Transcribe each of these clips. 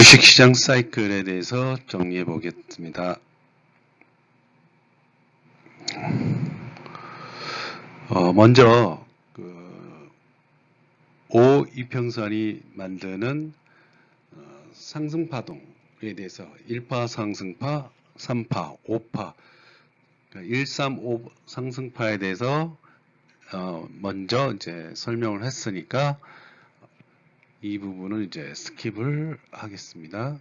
주식시장 사이클에 대해서 정리해 보겠습니다. 어, 먼저 그 O 이평선이 만드는 어, 상승파동에 대해서 1파 상승파, 3파, 5파, 1, 3, 5 상승파에 대해서 어, 먼저 이제 설명을 했으니까 이 부분은 이제 스킵을 하겠습니다.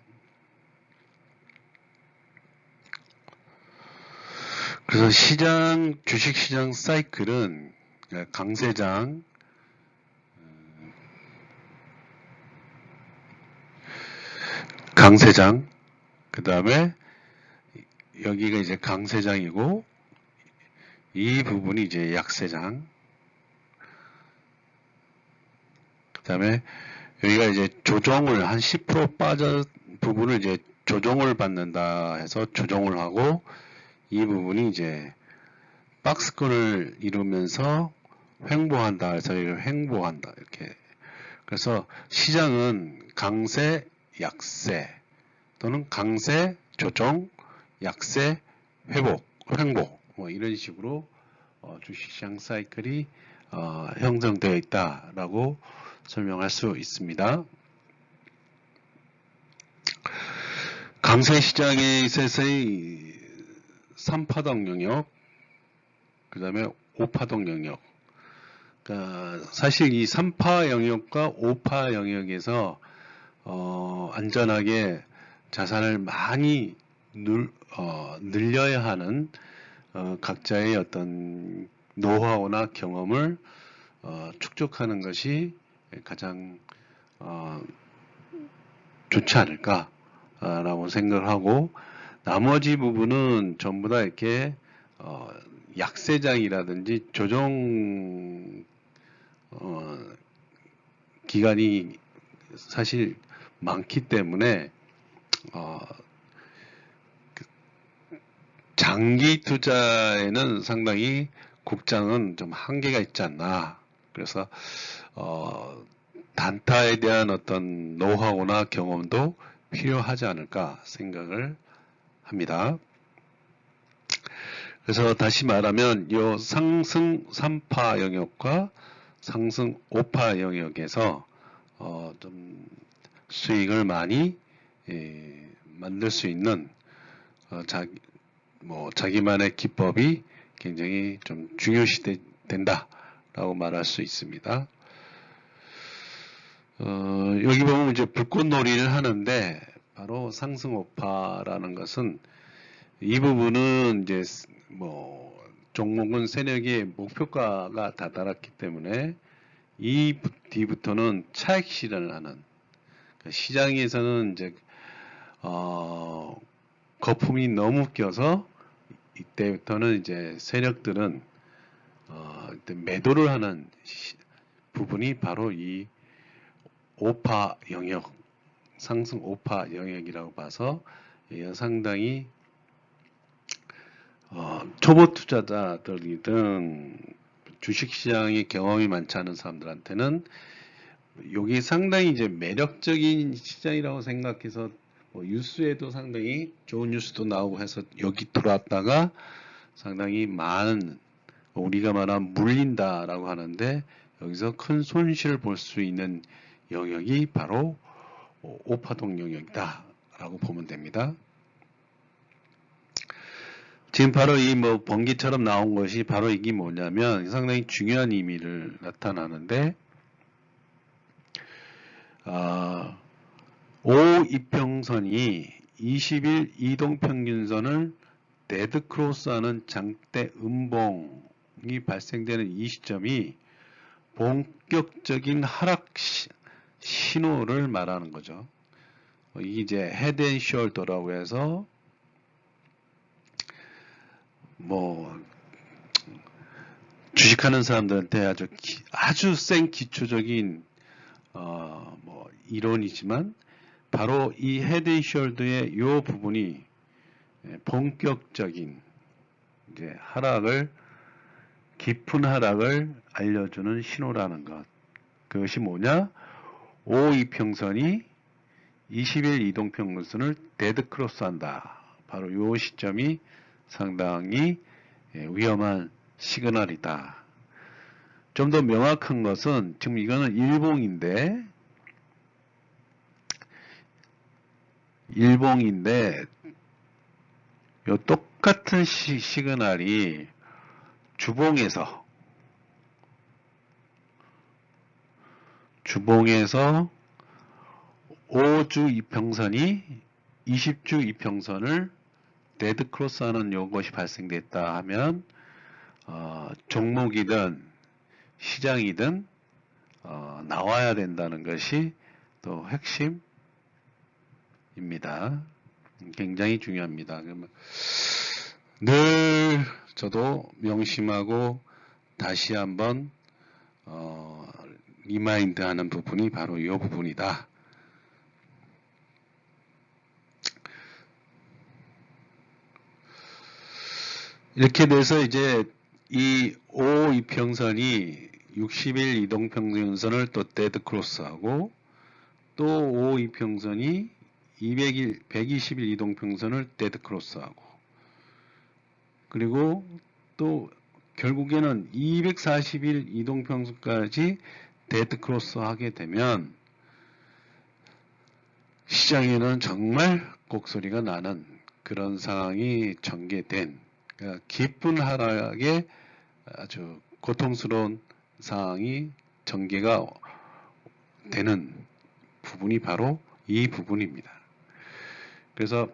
그래서 시장, 주식시장 사이클은 강세장, 강세장, 그 다음에 여기가 이제 강세장이고 이 부분이 이제 약세장, 그 다음에 여기가 이제 조정을 한 10% 빠져 부분을 이제 조정을 받는다 해서 조정을 하고 이 부분이 이제 박스권을 이루면서 횡보한다 해서 이걸 횡보한다 이렇게. 그래서 시장은 강세 약세 또는 강세 조정 약세 회복 횡보 뭐 이런 식으로 어, 주식시장 사이클이 어, 형성되어 있다라고 설명할 수 있습니다. 강세 시장에 있어서의 3파동 영역, 그 다음에 5파동 영역. 그러니까 사실 이 3파 영역과 5파 영역에서 어, 안전하게 자산을 많이 늘, 어, 늘려야 하는 어, 각자의 어떤 노하우나 경험을 어, 축적하는 것이 가장 어, 좋지 않을까라고 생각을 하고 나머지 부분은 전부 다 이렇게 어, 약세장이라든지 조정 어, 기간이 사실 많기 때문에 어, 그 장기 투자에는 상당히 국장은 좀 한계가 있지 않나. 그래서 어, 단타에 대한 어떤 노하우나 경험도 필요하지 않을까 생각을 합니다. 그래서 다시 말하면 이 상승 3파 영역과 상승 5파 영역에서 어, 좀 수익을 많이 예, 만들 수 있는 어, 자기, 뭐 자기만의 기법이 굉장히 좀 중요시 된다라고 말할 수 있습니다. 어, 여기 보면 이제 불꽃놀이를 하는데 바로 상승오파라는 것은 이 부분은 이제 뭐 종목은 세력의 목표가가 다다랐기 때문에 이 뒤부터는 차익 실현을 하는 그러니까 시장에서는 이제 어, 거품이 너무 껴서 이때부터는 이제 세력들은 어, 매도를 하는 시, 부분이 바로 이 오파 영역, 상승 오파 영역이라고 봐서 상당히 어, 초보 투자자들이든 주식시장의 경험이 많지 않은 사람들한테는 여기 상당히 이제 매력적인 시장이라고 생각해서 뭐 뉴스에도 상당히 좋은 뉴스도 나오고 해서 여기 들어왔다가 상당히 많은 우리가 말하면 물린다라고 하는데 여기서 큰 손실을 볼 수 있는 영역이 바로 오파동 영역이다 라고 보면 됩니다. 지금 바로 이 뭐 번기처럼 나온 것이 바로 이게 뭐냐면 상당히 중요한 의미를 나타나는데 아, 5 이평선이 20일 이동평균선을 데드크로스하는 장대 음봉이 발생되는 이 시점이 본격적인 하락 시, 신호를 말하는 거죠. 어, 이제 헤드앤숄더라고 해서 뭐 주식하는 사람들한테 아주 기, 아주 센 기초적인 어 뭐 이론이지만 바로 이 헤드 앤 숄더의 이 부분이 예, 본격적인 이제 하락을 깊은 하락을 알려주는 신호라는 것. 그것이 뭐냐? 5이평선이 20일 이동평균선을 데드 크로스한다. 바로 요 시점이 상당히 예, 위험한 시그널이다. 좀 더 명확한 것은 지금 이거는 일봉인데 일봉인데 요 똑같은 시, 시그널이 주봉에서 주봉에서 5주 이평선이 20주 이평선을 데드 크로스하는 요것이 발생됐다 하면 어, 종목이든 시장이든 어, 나와야 된다는 것이 또 핵심입니다. 굉장히 중요합니다. 그러면 늘 저도 명심하고 다시 한번 어, 리마인드 하는 부분이 바로 이 부분이다. 이렇게 돼서 이제 이5 이평선이 60일 이동평균선을 또 데드 크로스하고 또5 이평선이 200일, 120일 이동평선을 데드 크로스하고 그리고 또 결국에는 240일 이동평선까지 데드 크로스 하게 되면 시장에는 정말 곡소리가 나는 그런 상황이 전개된 그러니까 기쁜 하락에 아주 고통스러운 상황이 전개가 되는 부분이 바로 이 부분입니다. 그래서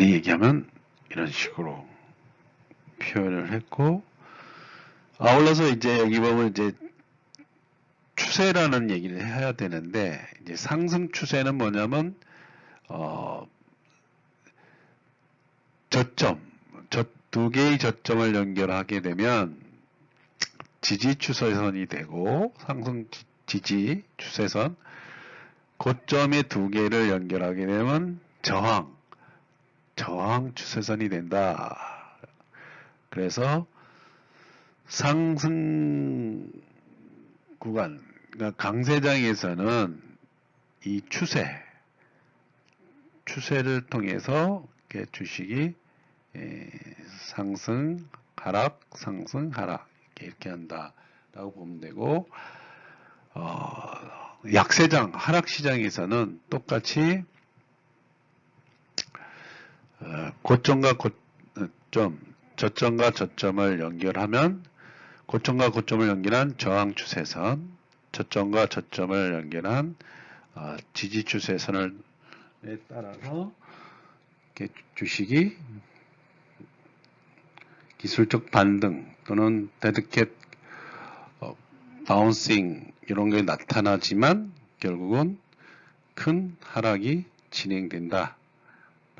간단히 얘기하면 이런 식으로 표현을 했고 아울러서 이제 여기 보면 이제 추세라는 얘기를 해야 되는데 이제 상승 추세는 뭐냐면 어 저점 저 두 개의 저점을 연결하게 되면 지지 추세선이 되고 상승 지지 추세선 고점의 두 개를 연결하게 되면 저항 저항 추세선이 된다. 그래서 상승 구간 그러니까 강세장에서는 이 추세 추세를 통해서 주식이 예, 상승 하락 상승 하락 이렇게, 한다라고 보면 되고 어, 약세장 하락 시장에서는 똑같이 어, 고점과 고점 저점과 저점을 연결하면 고점과 고점을 연결한 저항 추세선 저점과 저점을 연결한 어, 지지 추세선을 따라서 주식이 기술적 반등 또는 데드캣 어, 바운싱 이런 게 나타나지만 결국은 큰 하락이 진행된다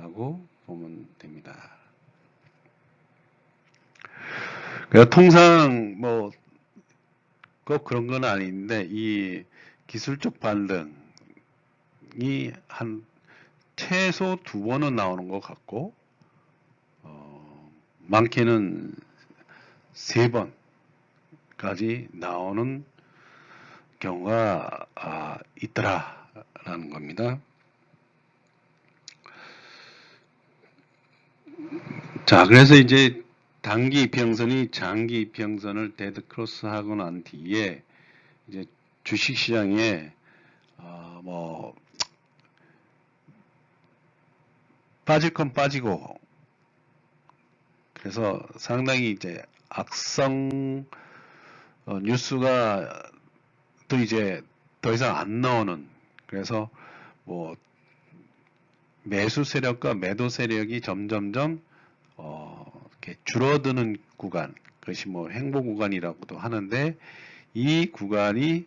라고 보면 됩니다. 그러니까 통상 뭐 꼭 그런 건 아닌데 이 기술적 반등이 한 최소 두 번은 나오는 것 같고 어, 많게는 세 번까지 나오는 경우가 아, 있더라라는 겁니다. 자, 그래서 이제 단기 이평선이 장기 이평선을 데드 크로스하고 난 뒤에 이제 주식 시장에 어, 뭐 빠질 건 빠지고 그래서 상당히 이제 악성 어, 뉴스가 또 이제 더 이상 안 나오는 그래서 뭐 매수 세력과 매도 세력이 점점점 어, 이렇게 줄어드는 구간, 그것이 뭐 행보 구간이라고도 하는데 이 구간이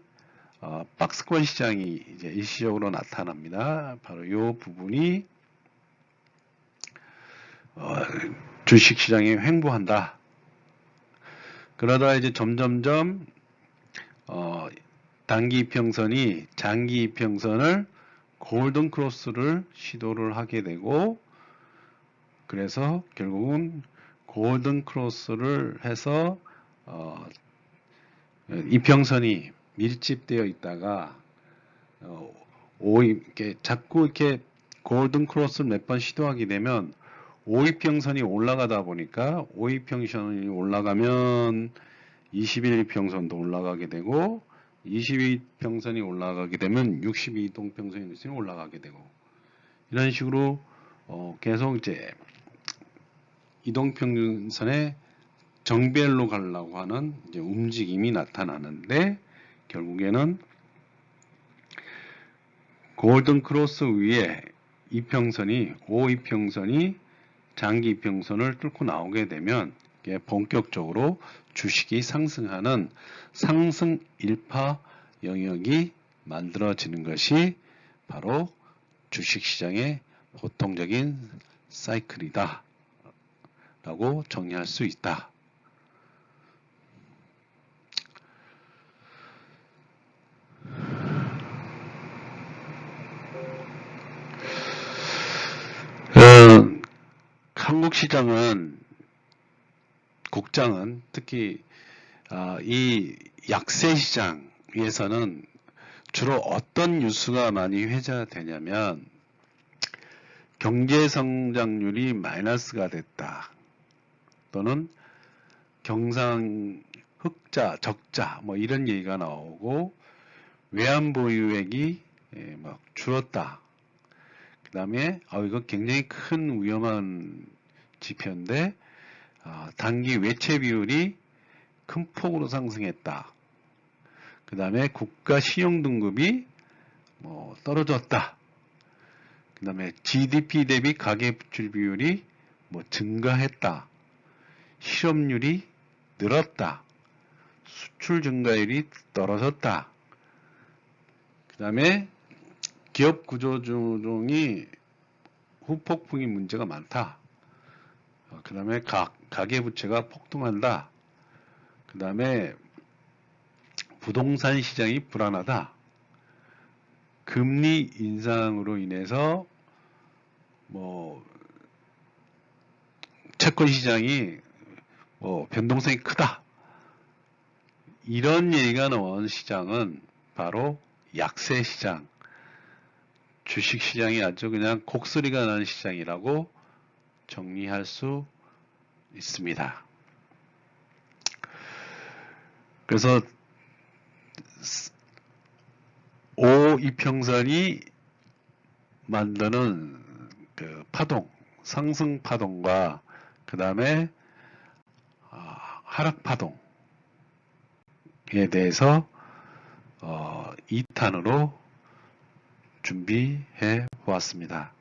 어, 박스권 시장이 이제 일시적으로 나타납니다. 바로 이 부분이 어, 주식 시장이 횡보한다. 그러다 이제 점점점 어, 단기 이평선이 장기 이평선을 골든 크로스를 시도를 하게 되고 그래서 결국은 골든 크로스를 해서 어, 이평선이 밀집되어 있다가 어, 오 이렇게 자꾸 이렇게 골든 크로스를 몇 번 시도하게 되면 오이평선이 올라가다 보니까 오이평선이 올라가면 21이평선도 올라가게 되고 22평선이 올라가게 되면 62동평선이 올라가게 되고 이런 식으로 어, 계속 이제 이동평균선의 정별로 가려고 하는 움직임이 나타나는데 결국에는 골든 크로스 위에 이평선이 O 이평선이 장기 이평선을 뚫고 나오게 되면 본격적으로 주식이 상승하는 상승 일파 영역이 만들어지는 것이 바로 주식시장의 보통적인 사이클이다. 라고 정리할 수 있다. 어, 한국 시장은 국장은 특히 아, 이 약세 시장에서는 주로 어떤 뉴스가 많이 회자되냐면 경제 성장률이 마이너스가 됐다. 또는 경상 흑자, 적자 뭐 이런 얘기가 나오고 외환 보유액이 예, 막 줄었다. 그 다음에 아 이거 굉장히 큰 위험한 지표인데 아, 단기 외채 비율이 큰 폭으로 상승했다. 그 다음에 국가 신용 등급이 뭐 떨어졌다. 그 다음에 GDP 대비 가계 부채 비율이 뭐 증가했다. 실업률이 늘었다. 수출 증가율이 떨어졌다. 그 다음에 기업 구조 조정이 후폭풍이 문제가 많다. 그 다음에 가계부채가 폭등한다. 그 다음에 부동산 시장이 불안하다. 금리 인상으로 인해서 뭐 채권 시장이 뭐 변동성이 크다. 이런 얘기가 나온 시장은 바로 약세 시장, 주식 시장이 아주 그냥 곡소리가 나는 시장이라고 정리할 수 있습니다. 그래서 O 이평선이 만드는 그 파동, 상승 파동과 그 다음에 하락 파동에 대해서 어, 2탄으로 준비해 보았습니다.